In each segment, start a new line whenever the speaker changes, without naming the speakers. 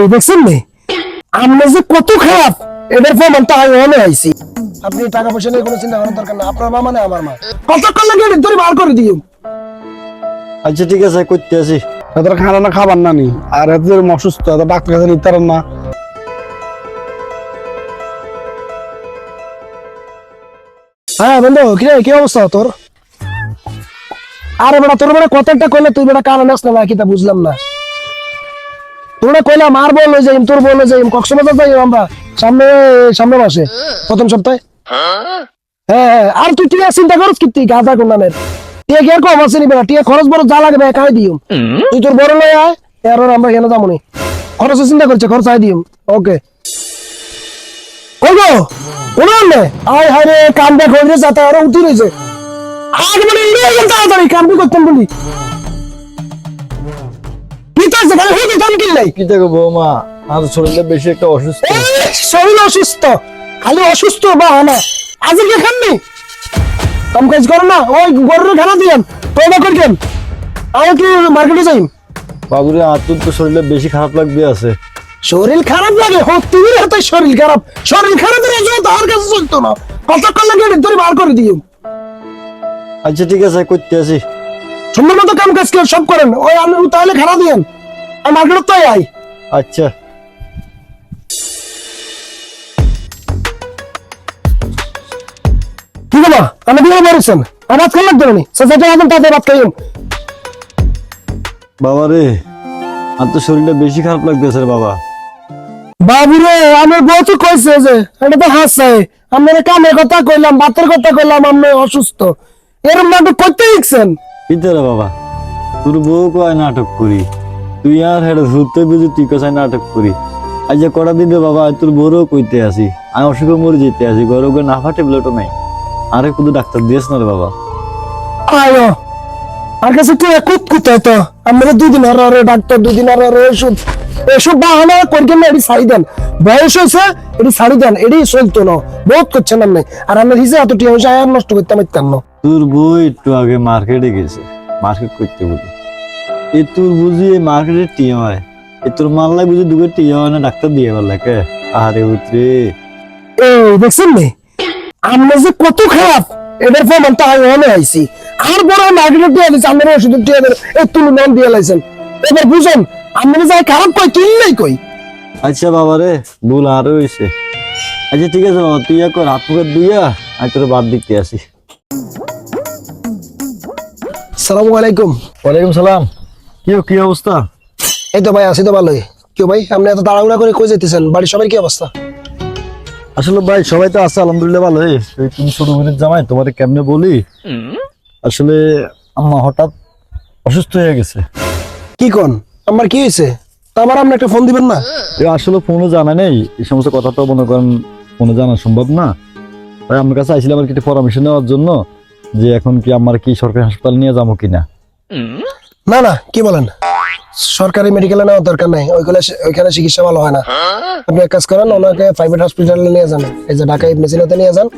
এই দেখছেন নি? আমরা যে কত খারাপ এদের প্রমাণ তো আমি মনে আইছি। আপনি টাকা পয়সা নিয়ে কোনো চিন্তা করার দরকার না। আপনার মা মানে আমার মা। কতক্ষণ লাগে ধরে বার করে দিও?
আচ্ছা ঠিক আছে করতে আসি।
এদের খানা না খাবার না নি। আর এদের অসুস্থ এদের ডাক্তার কাছে নিতে না।
হ্যাঁ বন্ধু কি রে কি অবস্থা তোর? আরে বেটা তোর বেটা কত একটা কইলে তুই বেটা কারণ আসলে তা বুঝলাম না। তোরা কইলাম আর বলল যাই তোর বলল যাই কক্সবাজার যাই আমরা। সামনে সামনে মাসে প্রথম সপ্তাহে। হ্যাঁ হ্যাঁ আর তুই টিয়া চিন্তা করছ তুই গাঁদা কোনানের টিয়া কি কম আছে নি বেটা টিয়া খরচ বড় যা লাগবে একাই দিও তুই তোর বড় আয় আমরা কেন যাব নি? খরচ চিন্তা করছে, খরচ আই দিও ওকে। কই গো? কোন আনলে? আয় হায় রে কাম দেখ হইরে যাতা আর উঠি রইছে আগে মানে তাড়াতাড়ি কাম করতাম বলি। কি তো আছে কিনলাই
কি দেখো বৌমা আমার শরীরটা বেশি একটা অসুস্থ।
শরীর অসুস্থ খালি অসুস্থ বা না আজকে খাননি? কাম কাজ করো না ওই গরুর খানা দিয়েন তৈরি করছেন আমি কি মার্কেটে যাই?
বাবুরে আতুর তো শরীরটা বেশি খারাপ লাগবে আছে।
শরীর খারাপ লাগে? হোক তুমি হাতে শরীর খারাপ। শরীর খারাপ হলে তার কাছে চলতো না। কতক্ষণ লাগে এটা ধরে বার করে দিও
আচ্ছা ঠিক আছে করতে আসি।
সুন্দর মতো কাম কাজ করে সব করেন। ওই আমি তাহলে খারাপ দিয়েন। আর মার্কেটে আই
আচ্ছা।
কি আমি দিয়ে ভাত লাগবে না সোসাইটি এখন তাতে ভাত খাইম
বাবা রে আর তো শরীরটা বেশি খারাপ লাগতেছে বাবা।
বাবুরে আমার বউ তো কইছে যে এটা তো হাসছে। আপনার কামের কথা কইলাম ভাতের কথা কইলাম আপনি অসুস্থ। এরম নাটক করতে শিখছেন
পিতে বাবা, তোর বউ কয় নাটক করি, তুই আর হেড ধরতে বুঝি তুই কোথায় নাটক করি। আজ যে কটা রে বাবা তোর বউরও কইতে আসি, আমি অসুখে মরে যেতে আসি গরমে না ফাটে বলেটো নাই। আরে শুধু ডাক্তার দিয়েছ না রে বাবা।
আয়ো আর কাছে তুই কুত কুত তো? আমরা দুদিন আর আর ডাক্তার, দুদিন আর আর ওষুধ। এসব বাহানা করবেন না এটি ছাড়ি দেন? বয়স হয়েছে, এটি ছাড়ি দেন, এটি চলতো না। বহুত করছেন আপনি। আর আমরা হিসে এত হয়েছে আর নষ্ট করতে পারতাম না।
তোর বউ একটু আগে মার্কেটে গেছে। মার্কেট করতে বলি। এ তোর বুঝি এই মার্কেটে টিয়া হয় এ তোর মাল্লাই বুঝি দুটো টিয়া হয় না ডাক্তার দিয়ে বললে কে আরে উতরে।
এই দেখছেন নি? আমরা যে কত খারাপ এদের প্রমাণ তো আমি মনে আইছি। আর বড় মার্কেটে দিয়ে দিচ্ছে আমরা ওষুধ দিয়ে দেন এই তুলু নাম দিয়ে লাইছেন। এবার বুঝুন আমরা যাই খারাপ কই তুই নাই কই?
আচ্ছা বাবা রে ভুল আরও হয়েছে আচ্ছা ঠিক আছে বাবা তুই এক হাত মুখে দুইয়া আমি তোর বাদ দিতে আসি।
সালামু আলাইকুম।
ওয়ালাইকুম সালাম। কি কি অবস্থা?
এই তো ভাই আছি তো ভালোই। ভাই আপনি এত তাড়াহুড়া করে কই যেতেছেন বাড়ির সবার কি অবস্থা?
আসলে ভাই সবাই তো আছে আলহামদুলিল্লাহ ভালো এই তুমি ছোট বোনের জামাই তোমার কেমনে বলি? আসলে আম্মা হঠাৎ অসুস্থ হয়ে গেছে।
কি কোন? আমার কি হয়েছে? তা আমার আপনি একটা ফোন দিবেন না?
আসলে ফোনও জানা নেই। এই সমস্ত কথা তো মনে করেন ফোনে জানা সম্ভব না। তাই আমার কাছে আইছিলাম আর কি পরামর্শ নেওয়ার জন্য। যে এখন কি আমার কি সরকারি হাসপাতাল নিয়ে যাব কিনা?
না না কি বলেন? সরকারি মেডিকেলে নেওয়ার দরকার নাই। ওইগুলো ওইখানে চিকিৎসা ভালো হয় না। আপনি এক কাজ করেন ওনাকে প্রাইভেট হসপিটালে নিয়ে যান। এই যে ঢাকা মেশিনাতে নিয়ে যান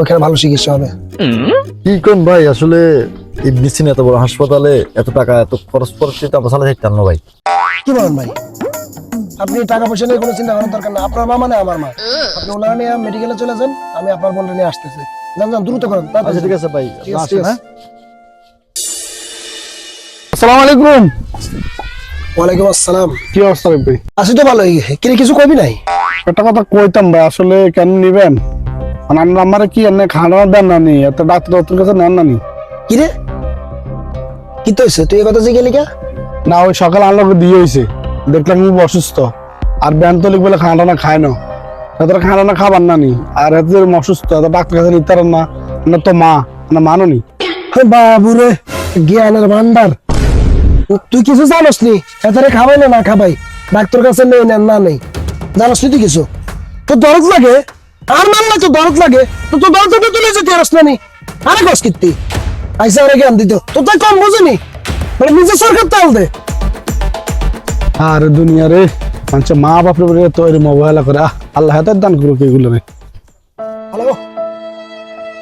ওখানে ভালো চিকিৎসা হবে।
কি কোন ভাই আসলে দিচ্ছি এত বড় হাসপাতালে এত টাকা এত খরচ খরচ তো আমরা না ভাই।
কি বলেন ভাই? আপনি টাকা পয়সা নিয়ে কোনো চিন্তা করার দরকার না আপনার মা মানে আমার মা। আপনি ওনারা নিয়ে মেডিকেলে চলে যান আমি আপনার বোনটা নিয়ে আসতেছি। যান যান দ্রুত করেন
আচ্ছা ঠিক আছে ভাই আসেন, হ্যাঁ?
আসসালামু আলাইকুম।
ওয়ালাইকুম আসসালাম।
কি অবস্থা ভাই?
আছি তো ভালোই। কিরে কিছু কবি নাই?
একটা কথা কইতাম ভাই আসলে কেন নিবেন? মানে আমরা আমার কি এনে খানা দেন না নি এত ডাক্তার ডাক্তার কাছে নেন না নি
কিরে? কি তো হয়েছে তুই এ কথা জিজ্ঞেস লিখা
না ওই সকালে আলোকে দিয়ে হয়েছে দেখলাম খুব অসুস্থ। আর ব্যান তো লিখবে খানা না খায় না। এত খানা না খাবার না নি। আর এত অসুস্থ, এত ডাক্তার কাছে নিতে না। না তো মা, না মানো নি
বাবুরে, জ্ঞানের ভান্ডার তুই কিছু জানোস নি? এতারে খাবাই না না খাবাই? ডাক্তার কাছে নেই না না নেই। জানোস নি তুই কিছু? তো দরদ লাগে? আর মান মানলে তো দরদ লাগে? তো তো দরদ তো তুলে যেতে পারস না নি? আরে কস কীর্তি। আইসা আরে জ্ঞান দিত। তো তাই কম বুঝিনি। মানে নিজে সরকার তাল দে।
আর দুনিয়ারে মানুষের মা বাপের উপরে তো এর মোবাইলা করে আল্লাহ হাতের দান করুক এগুলো রে
হ্যালো?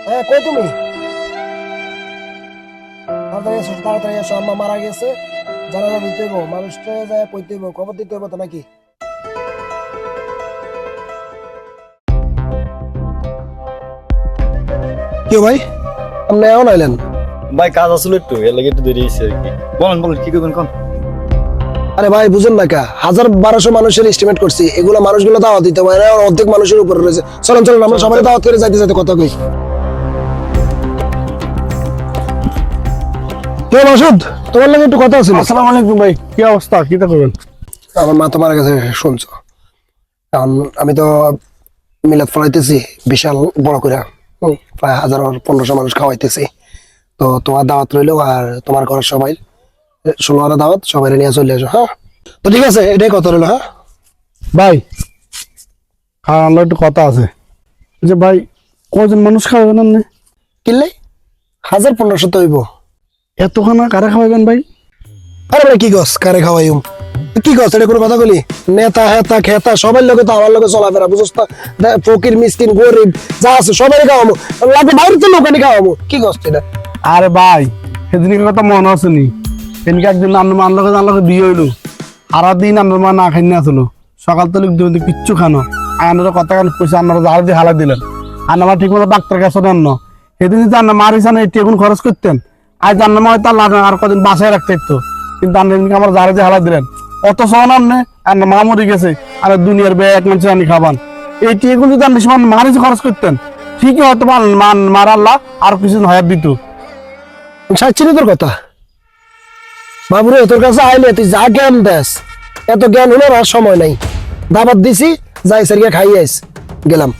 হ্যাঁ কই তুমি? তাড়াতাড়ি এসো আম্মা মারা গেছে। জানাজা দিতে হইব মানুষটা যায় হইব খবর দিতে হইব তো নাকি? ভাই? আপনি এমন আইলেন
ভাই কাজ আসলে একটু এর লাগে একটু দেরি হয়েছে আর কি। বলেন বলেন কি করবেন কোন?
আরে ভাই বুঝুন না কা? হাজার বারোশো মানুষের এস্টিমেট করছি। এগুলো মানুষগুলো দাওয়াত দিতে পারে অর্ধেক মানুষের উপরে রয়েছে। চলুন চলুন আমরা সবাই দাওয়াত করে যাইতে যাইতে কথা কই। কে মাসুদ তোমার লাগে একটু কথা ছিল
আসসালামু আলাইকুম ভাই কি অবস্থা? কি করবেন?
আমার মা তো মারা গেছে শুনছো। এখন আমি তো মিলাদ ফলাইতেছি বিশাল বড় করে। প্রায় হাজার পনেরোশো মানুষ খাওয়াইতেছি। তো তোমার দাওয়াত রইল আর তোমার ঘরের সবাই ষোলো হাজার দাওয়াত সবাই নিয়ে চলে আসো হ্যাঁ? তো ঠিক আছে এটাই কথা রইল হ্যাঁ?
ভাই খাওয়ানোর একটু কথা আছে। যে ভাই কজন মানুষ খাওয়াবেন আপনি?
কিনলে হাজার পনেরোশো তো হইব।
এতখানা কারা খাওয়াবেন ভাই?
আরে ভাই কি গছ কারে খাওয়াইম? কি গছ এটা কোনো কথা বলি নেতা হেতা খেতা সবার লোকে তো আমার লোকে চলাফেরা তো? দে- ফকির মিসকিন গরিব যা আছে সবাই খাওয়ামো। লাগে বাইরে তো লোকানি খাওয়ামো। কি গছ এটা?
আরে ভাই সেদিনকে কথা মনে আছে নি একদিন আন্নার মা আনলোকে জানলোকে বিয়ে হইল। সারা দিন মা না খাই না সকাল তো দিবেন কিচ্ছু খানো আন্নার কথা কান পয়সা আন্নারা জাল দিয়ে হালা দিলেন। মা ঠিক মতো ডাক্তার কাছে না। সেদিন যদি আন্না মারিস না, এটি এখন খরচ করতেন। আজ আন্না মা হয়তো আর কদিন বাসায় রাখতে ইতো কিন্তু এদিনকে আমার জালে দিয়ে হালা দিলেন। অত সহন আন্নে আন্না মা মরে গেছে। আর দুনিয়ার বে এক মানুষের আনি খাবান। এইটি এখন যদি আন্না সমান মারিস খরচ করতেন, ঠিকই হয়তো মান মার আর কিছু হয়ার দিত।
সাচ্ছিনি তোর কথা? বাবুরে তোর কাছে আইলে তুই যা জ্ঞান দেস। এত জ্ঞান হলো আর সময় নাই। দাবাত দিছি যাই সেরিয়া খাই আইস। গেলাম।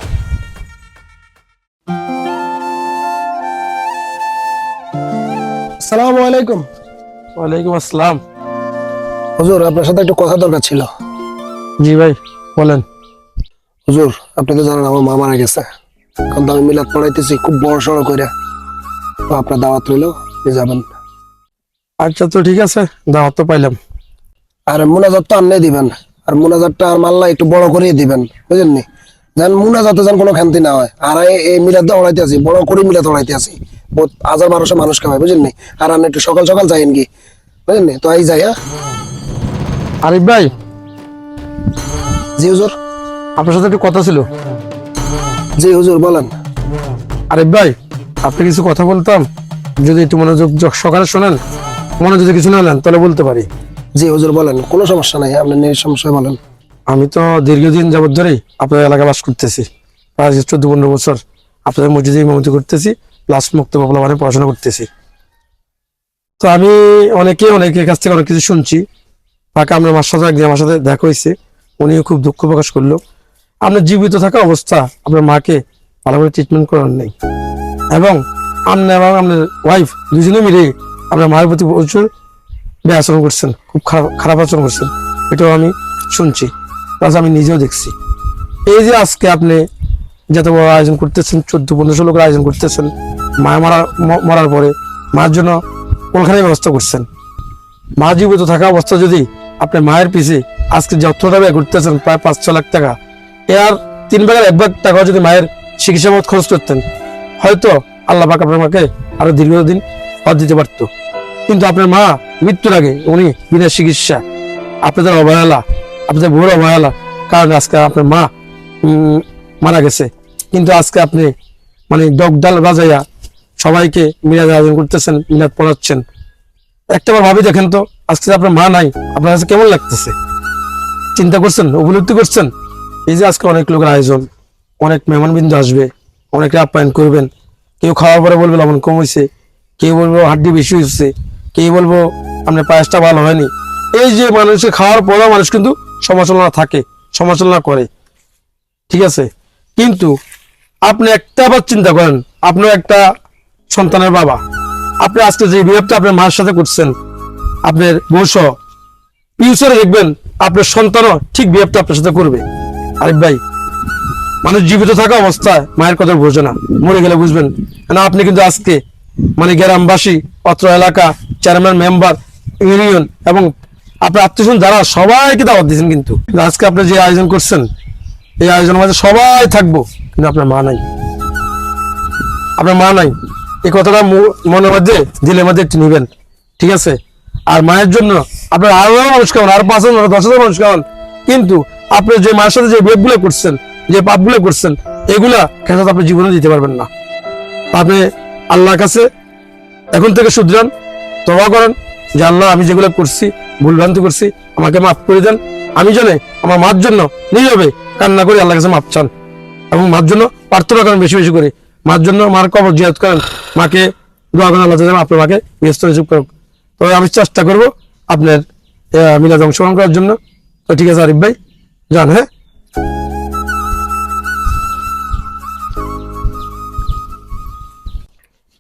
আসসালামু আলাইকুম।
ওয়ালাইকুম আসসালাম।
হুজুর আপনার সাথে একটু কথা দরকার ছিল।
জি ভাই বলেন।
হুজুর আপনি তো জানেন আমার মা মারা গেছে। এখন তো আমি মিলাদ পড়াইতেছি খুব বড় সড়ো করে তো আপনার দাওয়াত রইল যাবেন।
আচ্ছা তো ঠিক আছে। দাওয়াত তো পাইলাম।
আর মুনাজাত তো আনলে দিবেন। আর মুনাজাতটা আর মাল্লা একটু বড় করে দিবেন বুঝলেন নি যেন মুনাজাতে যেন কোনো খান্তি না হয়। আর এই- মিলাদ ওড়াইতে আছি বড় করে মিলাদ ওড়াইতে আছি। বহুত হাজার বারোশো মানুষ খাওয়াই বুঝলেন নি আর আপনি একটু সকাল সকাল যাইন কি বুঝলেন নি তো এই যাই হ্যাঁ?
আরিফ ভাই।
জি হুজুর।
আপনার সাথে একটু কথা ছিল।
জি হুজুর বলেন।
আরিফ ভাই আপনি কিছু কথা বলতাম? যদি একটু মনোযোগ যোগ সকালে শোনেন। মনে যদি কিছু না নেন তাহলে বলতে পারি।
জি হুজুর বলেন কোনো সমস্যা নাই আপনার আপনি সমস্যা বলেন।
আমি তো দীর্ঘদিন যাবত ধরেই আপনার এলাকায় বাস করতেছি প্রায় চোদ্দ পনেরো বছর আপনাদের মসজিদে ইমামতি করতেছি প্লাস মুক্ত বাবলা মানে পড়াশোনা করতেছি। তো আমি অনেকে অনেকের কাছ থেকে অনেক কিছু শুনছি। তাকে আমরা মার সাথে একদিন আমার সাথে দেখা হয়েছে উনিও খুব দুঃখ প্রকাশ করল। আপনার জীবিত থাকা অবস্থা আপনার মাকে ভালো করে ট্রিটমেন্ট করার নেই। এবং আপনার এবং আপনার ওয়াইফ দুজনে মিলে আপনার মায়ের প্রতি প্রচুর আচরণ করছেন, খুব খারাপ খারাপ আচরণ করছেন। এটাও আমি শুনছি, প্লাস আমি নিজেও দেখছি। এই যে আজকে আপনি যত বড় আয়োজন করতেছেন, চোদ্দ পনেরোশো লোকের আয়োজন করতেছেন, মা মারা মরার পরে মার জন্য কোনখানে ব্যবস্থা করছেন? মা জীবিত থাকা অবস্থা যদি আপনি মায়ের পিছে আজকে যতটা ব্যয় করতেছেন, প্রায় পাঁচ, ছ লাখ টাকা এর তিন ভাগের এক ভাগ টাকা যদি মায়ের চিকিৎসা মত খরচ করতেন, হয়তো আল্লাহ পাক আপনার মাকে আরও দীর্ঘদিন পথ দিতে পারতো। কিন্তু আপনার মা মৃত্যুর আগে উনি বিনা চিকিৎসা আপনাদের অবহেলা, আপনাদের বড় অবহেলা কারণ আজকে আপনার মা মারা গেছে। কিন্তু আজকে আপনি মানে ডগডাল বাজাইয়া সবাইকে মিলাদ আয়োজন করতেছেন, মিলাদ পড়াচ্ছেন। একটা বার ভাবি দেখেন তো, আজকে আপনার মা নাই, আপনার কাছে কেমন লাগতেছে? চিন্তা করছেন, উপলব্ধি করছেন? এই যে আজকে অনেক লোকের আয়োজন, অনেক মেহমানবৃন্দ আসবে, অনেকে আপ্যায়ন করবেন, কেউ খাওয়ার পরে বলবে, লবণ কম হয়েছে কেউ বলব হাড্ডি বেশি হয়েছে, কেউ বলব আপনার পায়েসটা ভালো হয়নি। এই যে মানুষকে খাওয়ার পরেও মানুষ কিন্তু সমালোচনা থাকে, সমালোচনা করে। ঠিক আছে? কিন্তু আপনি একটা আবার চিন্তা করেন আপনিও একটা সন্তানের বাবা, আপনি আজকে যে বিহেভটা আপনার মায়ের সাথে করছেন, আপনার বৌস ফিউচারে দেখবেন আপনার সন্তানও ঠিক বিহেভটা আপনার সাথে করবে। আরেক ভাই, মানুষ জীবিত থাকা অবস্থায় মায়ের কথা বোঝে না, মরে গেলে বুঝবেন। না, আপনি কিন্তু আজকে মানে গ্রামবাসী, অত্র এলাকা, চেয়ারম্যান, মেম্বার, ইউনিয়ন এবং আপনার আত্মীয় যারা, সবাইকে দাওয়াত দিয়েছেন কিন্তু। আজকে আপনি যে আয়োজন করছেন, এই আয়োজনের মাঝে সবাই থাকব, কিন্তু আপনার মা নাই। আপনার মা নাই। এই কথাটা মনের মধ্যে, দিলের মধ্যে একটু নিবেন, ঠিক আছে? আর মায়ের জন্য আপনার আরও মানুষ খাওয়ান, আর পাঁচ হাজার, দশ হাজার মানুষ খাওয়ান। কিন্তু আপনি যে মায়ের সাথে যে বেগগুলো করছেন, যে পাপগুলো করছেন, এগুলা খেতে আপনি জীবনে দিতে পারবেন না? আপনি আল্লাহর কাছে। এখন থেকে শুধরান তবা করেন, যে আল্লাহ, আমি যেগুলো করছি, ভুলভ্রান্তি করছি, আমাকে মাফ করে দেন। আমি জানে আমার মার জন্য নীরবে কান্না করে আল্লাহর কাছে মাপ চান। এবং মার জন্য প্রার্থনা করেন বেশি বেশি করে। মার জন্য মার কবর জিয়াদ করেন। মাকে দোয়া করেন, আল্লাহ যেন আপনার মাকে ব্যস্ত রিসিভ করুক। তবে আমি চেষ্টা করব আপনার মিলাদ অংশগ্রহণ করার জন্য। তো ঠিক আছে আরিফ ভাই, যান হ্যাঁ?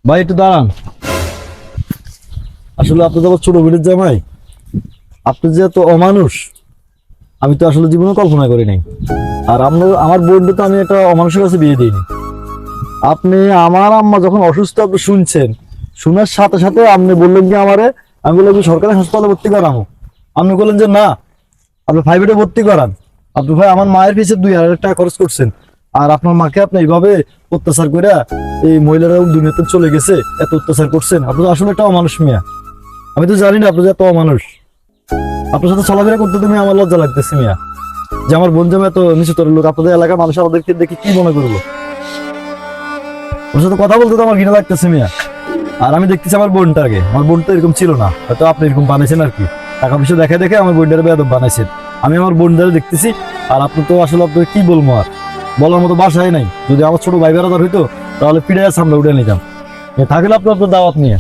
ভাই, একটু দাঁড়ান। আসলে আপনি তো ছোট বেড়ের জামাই। আপনি যে এত অমানুষ, আমি তো আসলে জীবনে কল্পনা করি নাই। আর আপনার, আমার বোনটা তো আমি একটা অমানুষের কাছে বিয়ে দিইনি। আপনি, আমার আম্মা যখন অসুস্থ, আপনি শুনছেন। শোনার সাথে সাথে আপনি বললেন কি আমারে, আমি বললাম যে সরকারি হাসপাতালে ভর্তি করাবো আপনি বললেন যে না, আপনি প্রাইভেটে ভর্তি করান। আপনি ভাই, আমার মায়ের পিছিয়ে দুই হাজার টাকা খরচ করছেন। আর আপনার মাকে আপনি এইভাবে অত্যাচার করে এই মহিলারা দুনিয়াতে চলে গেছে, এত অত্যাচার করছেন। আপনি আসলে একটা অমানুষ মিয়া। আমি তো জানি না আপনি যে এত অমানুষ। আপনার সাথে চলাফেরা করতে তুমি আমার লজ্জা লাগতেছে মিয়া। যে আমার বোন জামা এত নিচুতর লোক, আপনাদের এলাকার মানুষ আমাদেরকে দেখে কি মনে করব ওর সাথে কথা বলতে তো আমার ঘৃণা লাগতেছে মিয়া। আর আমি দেখতেছি আমার বোনটাকে আমার বোন তো এরকম ছিল না। হয়তো আপনি এরকম বানাইছেন আর কি। টাকা পয়সা দেখে দেখে আমার বোনটার বেয়াদব বানাইছেন। আমি আমার বোনটারে দেখতেছি। আর আপনি তো আসলে আপনাকে কি বলব আর? বলার মতো বাসায় নাই। যদি আমার ছোট ভাই বেড়াদার হইতো, তাহলে পিড়ে সামনে উঠে নিতাম। থাকলে আপনি আপনার দাওয়াত নিয়ে।